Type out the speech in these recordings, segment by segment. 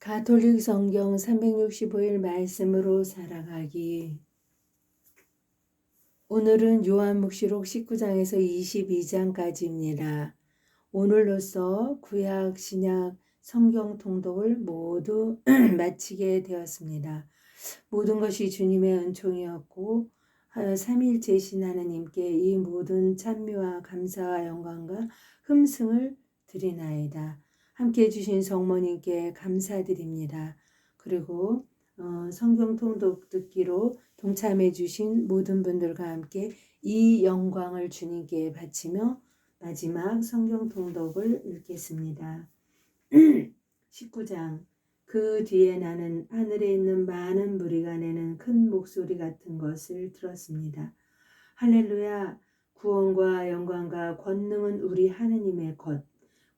가톨릭 성경 365일 말씀으로 살아가기. 오늘은 요한묵시록 19장에서 22장까지입니다. 오늘로써 구약, 신약, 성경 통독을 모두 마치게 되었습니다. 모든 것이 주님의 은총이었고 삼일제신 하나님께 이 모든 찬미와 감사와 영광과 흠승을 드리나이다. 함께 해주신 성모님께 감사드립니다. 그리고 어, 성경 통독 듣기로 동참해 주신 모든 분들과 함께 이 영광을 주님께 바치며 마지막 성경 통독을 읽겠습니다. 19장 그 뒤에 나는 하늘에 있는 많은 무리가 내는 큰 목소리 같은 것을 들었습니다. 할렐루야 구원과 영광과 권능은 우리 하느님의 것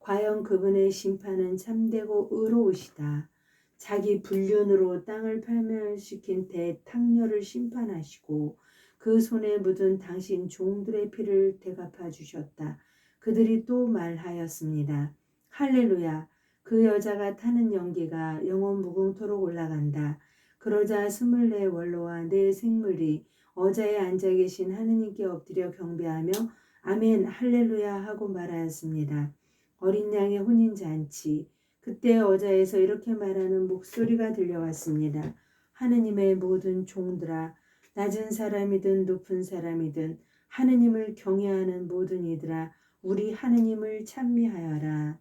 과연 그분의 심판은 참되고 의로우시다. 자기 불륜으로 땅을 팔멸시킨 대탕녀를 심판하시고 그 손에 묻은 당신 종들의 피를 대갚아 주셨다. 그들이 또 말하였습니다. 할렐루야. 그 여자가 타는 연기가 영원 무궁토록 올라간다. 그러자 스물네 원로와 네 생물이 어자에 앉아 계신 하느님께 엎드려 경배하며 아멘 할렐루야 하고 말하였습니다. 어린 양의 혼인 잔치. 그때 어자에서 이렇게 말하는 목소리가 들려왔습니다. 하느님의 모든 종들아, 낮은 사람이든 높은 사람이든 하느님을 경외하는 모든 이들아, 우리 하느님을 찬미하여라.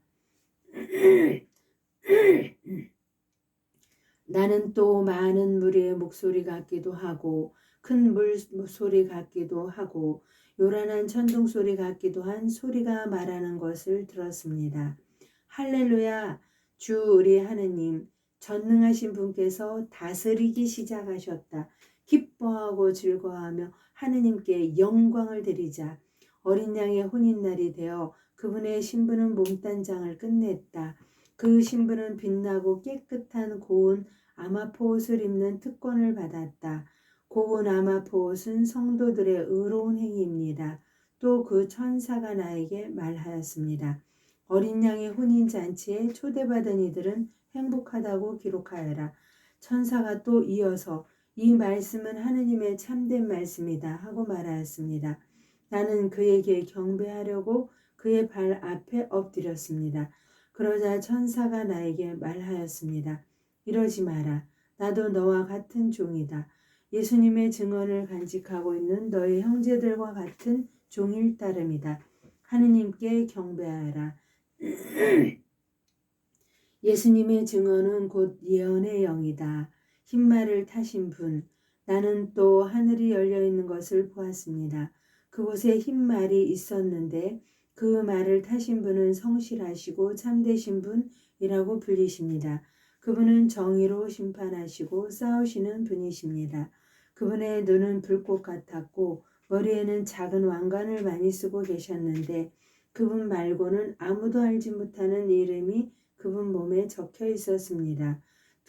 나는 또 많은 무리의 목소리 같기도 하고 큰 물소리 같기도 하고 요란한 천둥 소리 같기도 한 소리가 말하는 것을 들었습니다. 할렐루야 주 우리 하느님 전능하신 분께서 다스리기 시작하셨다. 기뻐하고 즐거워하며 하느님께 영광을 드리자. 어린 양의 혼인날이 되어 그분의 신부는 몸단장을 끝냈다. 그 신부는 빛나고 깨끗한 고운 아마포 옷을 입는 특권을 받았다. 고운 아마포 옷은 성도들의 의로운 행위입니다. 또 그 천사가 나에게 말하였습니다. 어린 양의 혼인 잔치에 초대받은 이들은 행복하다고 기록하여라. 천사가 또 이어서 이 말씀은 하느님의 참된 말씀이다 하고 말하였습니다. 나는 그에게 경배하려고 그의 발 앞에 엎드렸습니다. 그러자 천사가 나에게 말하였습니다. 이러지 마라. 나도 너와 같은 종이다. 예수님의 증언을 간직하고 있는 너희 형제들과 같은 종일 따름이다. 하느님께 경배하라. 예수님의 증언은 곧 예언의 영이다. 흰말을 타신 분. 나는 또 하늘이 열려 있는 것을 보았습니다. 그곳에 흰말이 있었는데 그 말을 타신 분은 성실하시고 참되신 분이라고 불리십니다. 그분은 정의로 심판하시고 싸우시는 분이십니다. 그분의 눈은 불꽃 같았고 머리에는 작은 왕관을 많이 쓰고 계셨는데 그분 말고는 아무도 알지 못하는 이름이 그분 몸에 적혀 있었습니다.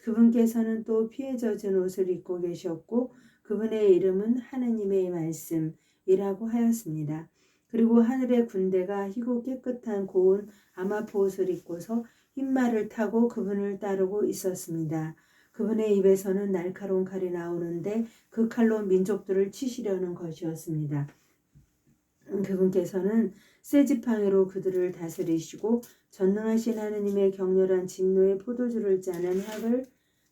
그분께서는 또 피해 젖은 옷을 입고 계셨고 그분의 이름은 하느님의 말씀이라고 하였습니다. 그리고 하늘의 군대가 희고 깨끗한 고운 아마포 옷을 입고서 흰말을 타고 그분을 따르고 있었습니다. 그분의 입에서는 날카로운 칼이 나오는데 그 칼로 민족들을 치시려는 것이었습니다. 그분께서는 새 지팡이로 그들을 다스리시고 전능하신 하느님의 격렬한 진노의 포도주를 짜는 학을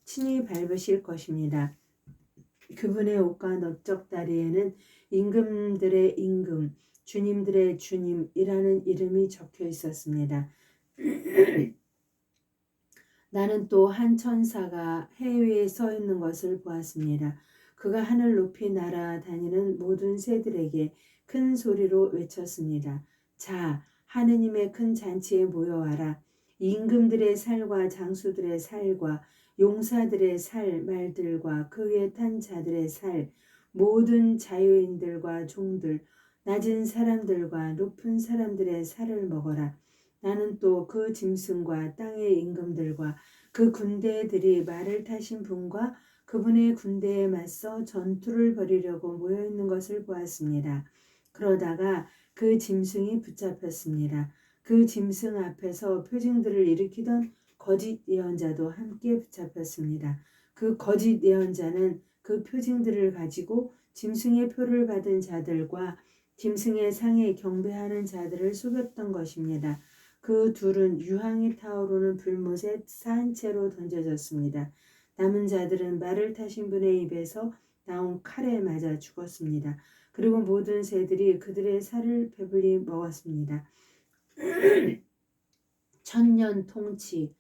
친히 밟으실 것입니다. 그분의 옷과 넓적 다리에는 임금들의 임금, 주님들의 주님이라는 이름이 적혀 있었습니다. 나는 또 한 천사가 해 위에 서 있는 것을 보았습니다. 그가 하늘 높이 날아다니는 모든 새들에게 큰 소리로 외쳤습니다. 자, 하느님의 큰 잔치에 모여와라. 임금들의 살과 장수들의 살과 용사들의 살 말들과 그 위에 탄 자들의 살 모든 자유인들과 종들 낮은 사람들과 높은 사람들의 살을 먹어라. 나는 또 그 짐승과 땅의 임금들과 그 군대들이 말을 타신 분과 그분의 군대에 맞서 전투를 벌이려고 모여 있는 것을 보았습니다. 그러다가 그 짐승이 붙잡혔습니다. 그 짐승 앞에서 표징들을 일으키던 거짓 예언자도 함께 붙잡혔습니다. 그 거짓 예언자는 그 표징들을 가지고 짐승의 표를 받은 자들과 짐승의 상에 경배하는 자들을 속였던 것입니다. 그 둘은 유황이 타오르는 불못에 산 채로 던져졌습니다. 남은 자들은 말을 타신 분의 입에서 나온 칼에 맞아 죽었습니다. 그리고 모든 새들이 그들의 살을 배불리 먹었습니다. 천년 통치.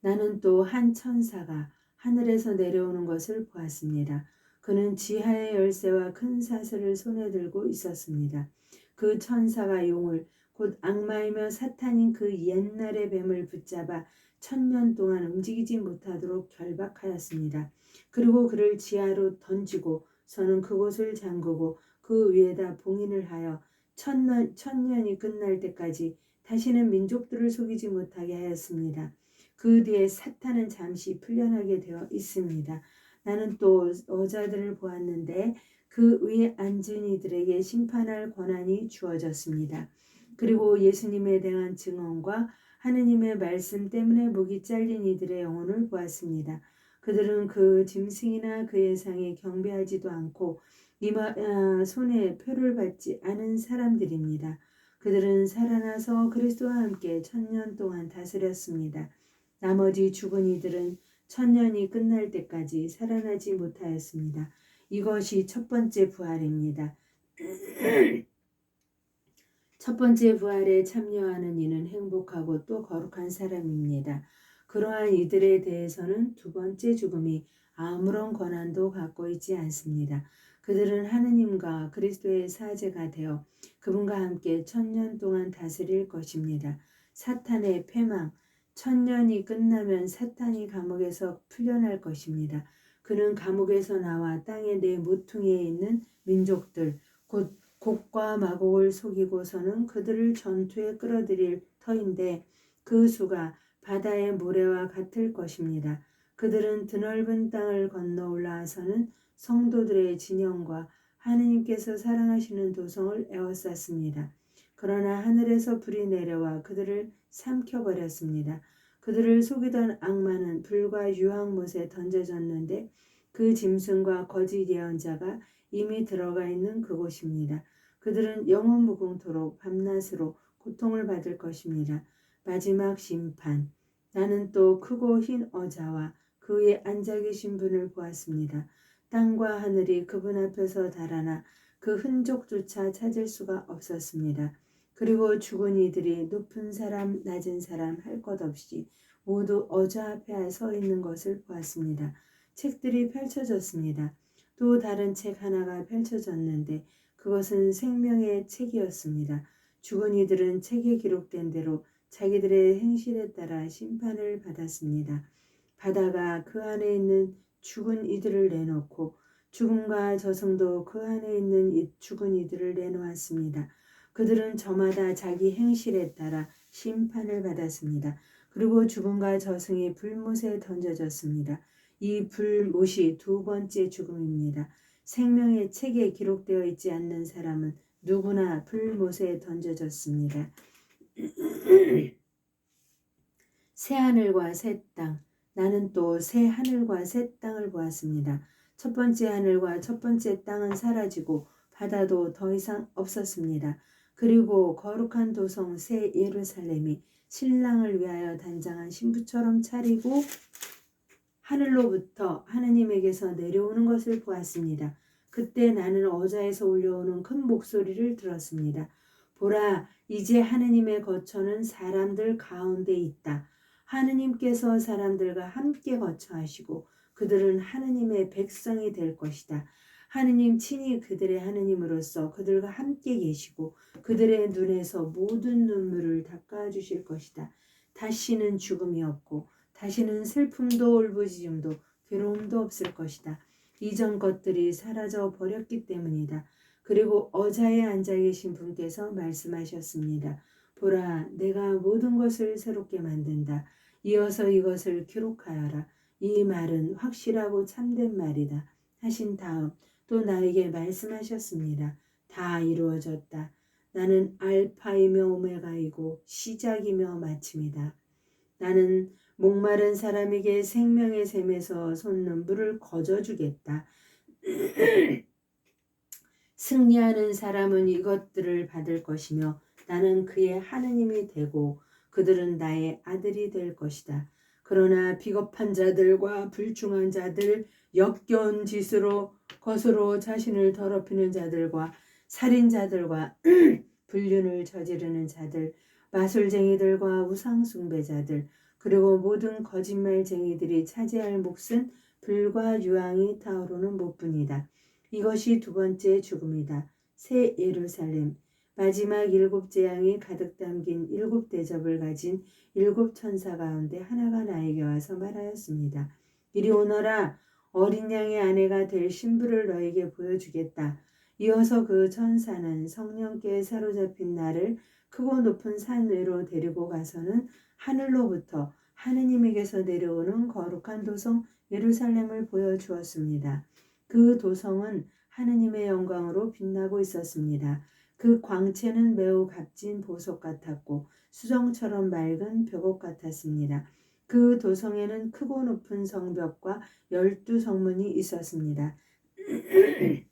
나는 또 한 천사가 하늘에서 내려오는 것을 보았습니다. 그는 지하의 열쇠와 큰 사슬을 손에 들고 있었습니다. 그 천사가 용을 곧 악마이며 사탄인 그 옛날의 뱀을 붙잡아 천년 동안 움직이지 못하도록 결박하였습니다. 그리고 그를 지하로 던지고 저는 그곳을 잠그고 그 위에다 봉인을 하여 천년, 천년이 끝날 때까지 다시는 민족들을 속이지 못하게 하였습니다. 그 뒤에 사탄은 잠시 풀려나게 되어 있습니다. 나는 또 여자들을 보았는데 그 위에 앉은 이들에게 심판할 권한이 주어졌습니다. 그리고 예수님에 대한 증언과 하느님의 말씀 때문에 목이 잘린 이들의 영혼을 보았습니다. 그들은 그 짐승이나 그의 상에 경배하지도 않고 이마, 아, 손에 표를 받지 않은 사람들입니다. 그들은 살아나서 그리스도와 함께 천년 동안 다스렸습니다. 나머지 죽은 이들은 천년이 끝날 때까지 살아나지 못하였습니다. 이것이 첫 번째 부활입니다. 첫 번째 부활에 참여하는 이는 행복하고 또 거룩한 사람입니다. 그러한 이들에 대해서는 두 번째 죽음이 아무런 권한도 갖고 있지 않습니다. 그들은 하느님과 그리스도의 사제가 되어 그분과 함께 천년 동안 다스릴 것입니다. 사탄의 패망, 천년이 끝나면 사탄이 감옥에서 풀려날 것입니다. 그는 감옥에서 나와 땅의 네 모퉁이에 있는 민족들, 곧 곡과 마곡을 속이고서는 그들을 전투에 끌어들일 터인데 그 수가 바다의 모래와 같을 것입니다. 그들은 드넓은 땅을 건너 올라와서는 성도들의 진영과 하느님께서 사랑하시는 도성을 에워쌌습니다. 그러나 하늘에서 불이 내려와 그들을 삼켜버렸습니다. 그들을 속이던 악마는 불과 유황못에 던져졌는데 그 짐승과 거짓 예언자가 이미 들어가 있는 그곳입니다. 그들은 영원 무궁토록 밤낮으로 고통을 받을 것입니다. 마지막 심판. 나는 또 크고 흰 어자와 그 위에 앉아 계신 분을 보았습니다. 땅과 하늘이 그분 앞에서 달아나 그 흔적조차 찾을 수가 없었습니다. 그리고 죽은 이들이 높은 사람, 낮은 사람 할 것 없이 모두 어자 앞에 서 있는 것을 보았습니다. 책들이 펼쳐졌습니다. 또 다른 책 하나가 펼쳐졌는데 그것은 생명의 책이었습니다. 죽은 이들은 책에 기록된 대로 자기들의 행실에 따라 심판을 받았습니다. 바다가 그 안에 있는 죽은 이들을 내놓고 죽음과 저승도 그 안에 있는 죽은 이들을 내놓았습니다. 그들은 저마다 자기 행실에 따라 심판을 받았습니다. 그리고 죽음과 저승이 불못에 던져졌습니다. 이 불못이 두 번째 죽음입니다. 생명의 책에 기록되어 있지 않는 사람은 누구나 불못에 던져졌습니다. 새 하늘과 새 땅, 나는 또 새 하늘과 새 땅을 보았습니다. 첫 번째 하늘과 첫 번째 땅은 사라지고 바다도 더 이상 없었습니다. 그리고 거룩한 도성 새 예루살렘이 신랑을 위하여 단장한 신부처럼 차리고 하늘로부터 하느님에게서 내려오는 것을 보았습니다. 그때 나는 어자에서 울려오는 큰 목소리를 들었습니다. 보라, 이제 하느님의 거처는 사람들 가운데 있다. 하느님께서 사람들과 함께 거처하시고 그들은 하느님의 백성이 될 것이다. 하느님 친히 그들의 하느님으로서 그들과 함께 계시고 그들의 눈에서 모든 눈물을 닦아 주실 것이다. 다시는 죽음이 없고 다시는 슬픔도 울부짖음도 괴로움도 없을 것이다. 이전 것들이 사라져 버렸기 때문이다. 그리고 어자에 앉아 계신 분께서 말씀하셨습니다. 보라, 내가 모든 것을 새롭게 만든다. 이어서 이것을 기록하여라. 이 말은 확실하고 참된 말이다. 하신 다음 또 나에게 말씀하셨습니다. 다 이루어졌다. 나는 알파이며 오메가이고 시작이며 마침이다. 나는 목마른 사람에게 생명의 샘에서 솟는 물을 거저주겠다. 승리하는 사람은 이것들을 받을 것이며 나는 그의 하느님이 되고 그들은 나의 아들이 될 것이다. 그러나 비겁한 자들과 불충한 자들, 역겨운 짓으로 것으로 자신을 더럽히는 자들과 살인자들과 불륜을 저지르는 자들, 마술쟁이들과 우상숭배자들, 그리고 모든 거짓말쟁이들이 차지할 몫은 불과 유황이 타오르는 못뿐이다. 이것이 두 번째 죽음이다. 새 예루살렘. 마지막 일곱 재앙이 가득 담긴 일곱 대접을 가진 일곱 천사 가운데 하나가 나에게 와서 말하였습니다. 이리 오너라 어린 양의 아내가 될 신부를 너에게 보여주겠다. 이어서 그 천사는 성령께 사로잡힌 나를 크고 높은 산 위로 데리고 가서는 하늘로부터 하느님에게서 내려오는 거룩한 도성 예루살렘을 보여주었습니다. 그 도성은 하느님의 영광으로 빛나고 있었습니다. 그 광채는 매우 값진 보석 같았고 수정처럼 맑은 벽옥 같았습니다. 그 도성에는 크고 높은 성벽과 열두 성문이 있었습니다.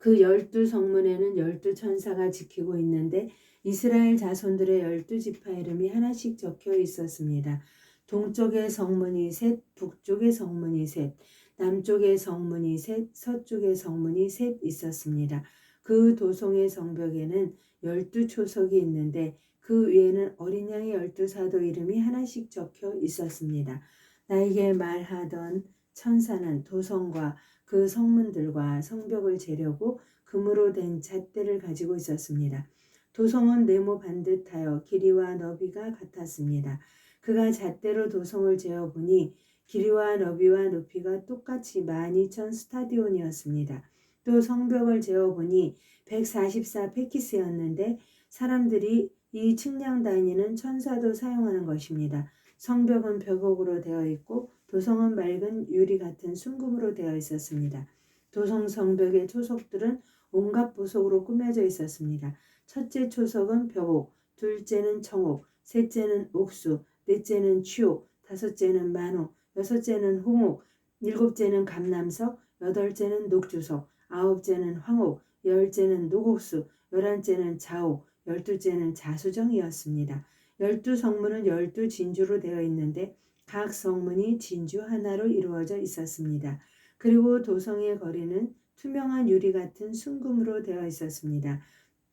그 열두 성문에는 열두 천사가 지키고 있는데 이스라엘 자손들의 열두 지파 이름이 하나씩 적혀 있었습니다. 동쪽의 성문이 셋, 북쪽의 성문이 셋, 남쪽의 성문이 셋, 서쪽의 성문이 셋 있었습니다. 그 도성의 성벽에는 열두 초석이 있는데 그 위에는 어린 양의 열두 사도 이름이 하나씩 적혀 있었습니다. 나에게 말하던 천사는 도성과 그 성문들과 성벽을 재려고 금으로 된 잣대를 가지고 있었습니다. 도성은 네모 반듯하여 길이와 너비가 같았습니다. 그가 잣대로 도성을 재어 보니 길이와 너비와 높이가 똑같이 12,000 스타디온이었습니다. 또 성벽을 재어 보니 144 페키스였는데 사람들이 이 측량 다니는 천사도 사용하는 것입니다. 성벽은 벽옥으로 되어 있고 도성은 맑은 유리 같은 순금으로 되어 있었습니다. 도성 성벽의 초석들은 온갖 보석으로 꾸며져 있었습니다. 첫째 초석은 벽옥, 둘째는 청옥, 셋째는 옥수, 넷째는 취옥, 다섯째는 만옥, 여섯째는 홍옥, 일곱째는 감남석, 여덟째는 녹주석, 아홉째는 황옥, 열째는 노곡수, 열한째는 자옥, 열두째는 자수정이었습니다. 열두 성문은 열두 진주로 되어 있는데 각 성문이 진주 하나로 이루어져 있었습니다. 그리고 도성의 거리는 투명한 유리 같은 순금으로 되어 있었습니다.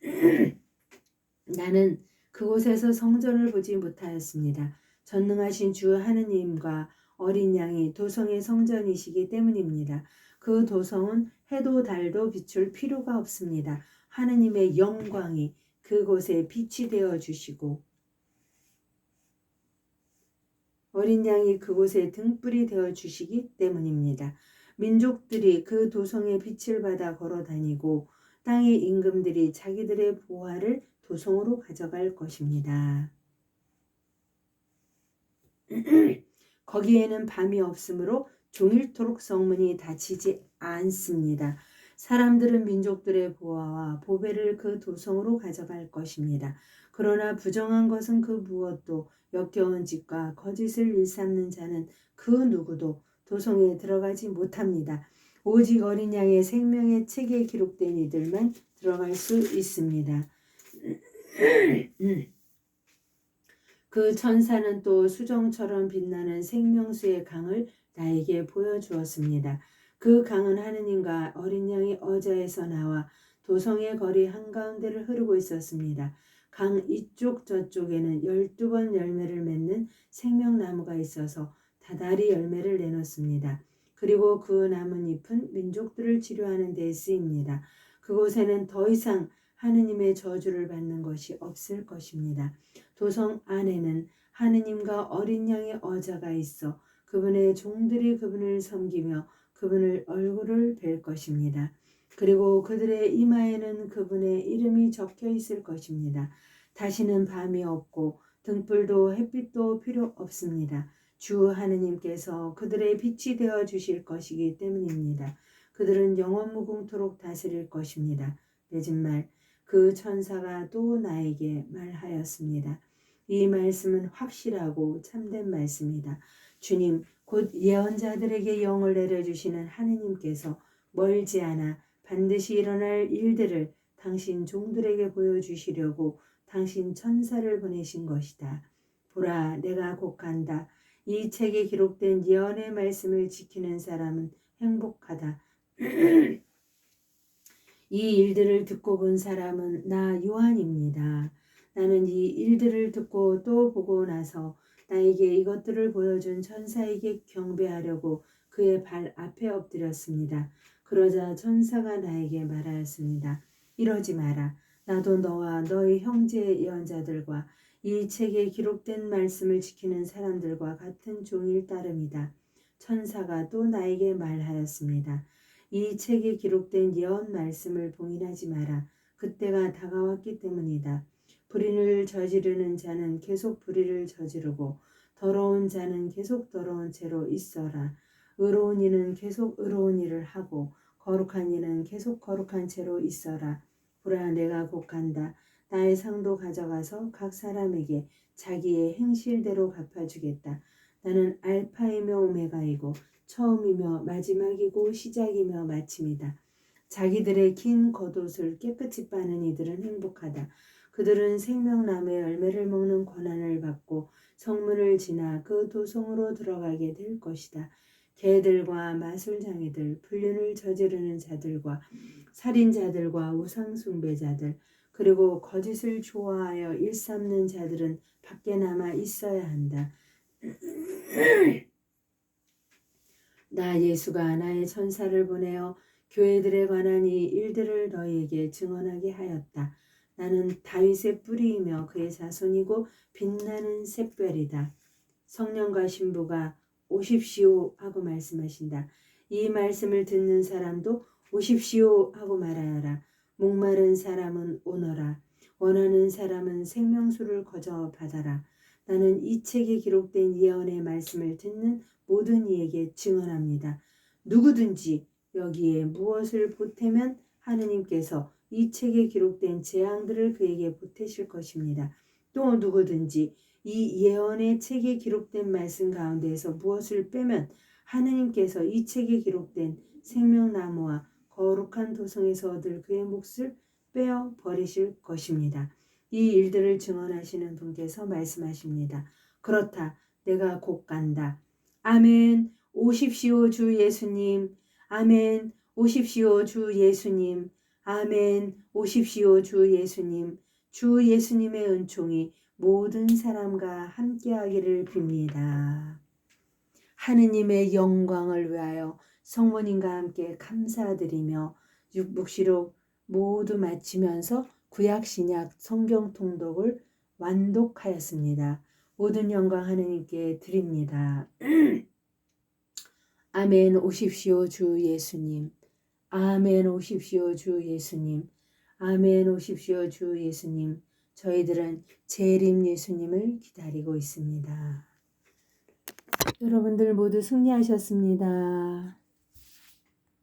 나는 그곳에서 성전을 보지 못하였습니다. 전능하신 주 하느님과 어린 양이 도성의 성전이시기 때문입니다. 그 도성은 해도 달도 비출 필요가 없습니다. 하느님의 영광이 그곳에 빛이 되어 주시고 어린 양이 그곳에 등불이 되어 주시기 때문입니다. 민족들이 그 도성의 빛을 받아 걸어 다니고 땅의 임금들이 자기들의 보화를 도성으로 가져갈 것입니다. 거기에는 밤이 없으므로 종일토록 성문이 닫히지 않습니다. 사람들은 민족들의 보화와 보배를 그 도성으로 가져갈 것입니다. 그러나 부정한 것은 그 무엇도 역겨운 짓과 거짓을 일삼는 자는 그 누구도 도성에 들어가지 못합니다. 오직 어린 양의 생명의 책에 기록된 이들만 들어갈 수 있습니다. 그 천사는 또 수정처럼 빛나는 생명수의 강을 나에게 보여주었습니다. 그 강은 하느님과 어린 양의 어자에서 나와 도성의 거리 한가운데를 흐르고 있었습니다. 강 이쪽 저쪽에는 열두 번 열매를 맺는 생명나무가 있어서 다달이 열매를 내놓습니다. 그리고 그 나뭇잎은 민족들을 치료하는 데 쓰입니다. 그곳에는 더 이상 하느님의 저주를 받는 것이 없을 것입니다. 도성 안에는 하느님과 어린 양의 어자가 있어 그분의 종들이 그분을 섬기며 그분을 얼굴을 뵐 것입니다. 그리고 그들의 이마에는 그분의 이름이 적혀 있을 것입니다. 다시는 밤이 없고 등불도 햇빛도 필요 없습니다. 주 하느님께서 그들의 빛이 되어 주실 것이기 때문입니다. 그들은 영원 무궁토록 다스릴 것입니다. 내진말 그 천사가 또 나에게 말하였습니다. 이 말씀은 확실하고 참된 말씀이다. 주님, 곧 예언자들에게 영을 내려 주시는 하느님께서 멀지 않아 반드시 일어날 일들을 당신 종들에게 보여주시려고 당신 천사를 보내신 것이다. 보라, 내가 곧 간다. 이 책에 기록된 예언의 말씀을 지키는 사람은 행복하다. 이 일들을 듣고 본 사람은 나 요한입니다. 나는 이 일들을 듣고 또 보고 나서 나에게 이것들을 보여준 천사에게 경배하려고 그의 발 앞에 엎드렸습니다. 그러자 천사가 나에게 말하였습니다. 이러지 마라. 나도 너와 너의 형제 예언자들과 이 책에 기록된 말씀을 지키는 사람들과 같은 종일 따름이다. 천사가 또 나에게 말하였습니다. 이 책에 기록된 예언 말씀을 봉인하지 마라. 그때가 다가왔기 때문이다. 불의를 저지르는 자는 계속 불의를 저지르고 더러운 자는 계속 더러운 채로 있어라. 의로운 이는 계속 의로운 일을 하고 거룩한 이는 계속 거룩한 채로 있어라. 보라 내가 곧 간다. 나의 상도 가져가서 각 사람에게 자기의 행실대로 갚아주겠다. 나는 알파이며 오메가이고 처음이며 마지막이고 시작이며 마침이다. 자기들의 긴 겉옷을 깨끗이 빠는 이들은 행복하다. 그들은 생명나무의 열매를 먹는 권한을 받고 성문을 지나 그 도성으로 들어가게 될 것이다. 개들과 마술장이들, 불륜을 저지르는 자들과 살인자들과 우상숭배자들, 그리고 거짓을 좋아하여 일삼는 자들은 밖에 남아 있어야 한다. 나 예수가 나의 천사를 보내어 교회들에 관한 이 일들을 너희에게 증언하게 하였다. 나는 다윗의 뿌리이며 그의 자손이고 빛나는 샛별이다. 성령과 신부가 오십시오 하고 말씀하신다. 이 말씀을 듣는 사람도 오십시오 하고 말하여라. 목마른 사람은 오너라. 원하는 사람은 생명수를 거저 받아라. 나는 이 책에 기록된 예언의 말씀을 듣는 모든 이에게 증언합니다. 누구든지 여기에 무엇을 보태면 하느님께서 이 책에 기록된 재앙들을 그에게 보태실 것입니다. 또 누구든지 이 예언의 책에 기록된 말씀 가운데에서 무엇을 빼면 하느님께서 이 책에 기록된 생명나무와 거룩한 도성에서 얻을 그의 몫을 빼어 버리실 것입니다. 이 일들을 증언하시는 분께서 말씀하십니다. 그렇다. 내가 곧 간다. 아멘. 오십시오 주 예수님. 아멘. 오십시오 주 예수님. 아멘. 오십시오 주 예수님. 주 예수님의 은총이 모든 사람과 함께하기를 빕니다. 하느님의 영광을 위하여 성모님과 함께 감사드리며 육북시록 모두 마치면서 구약 신약 성경 통독을 완독하였습니다. 모든 영광 하느님께 드립니다. 아멘 오십시오 주 예수님. 아멘 오십시오 주 예수님. 아멘 오십시오 주 예수님. 저희들은 재림 예수님을 기다리고 있습니다. 여러분들 모두 승리하셨습니다.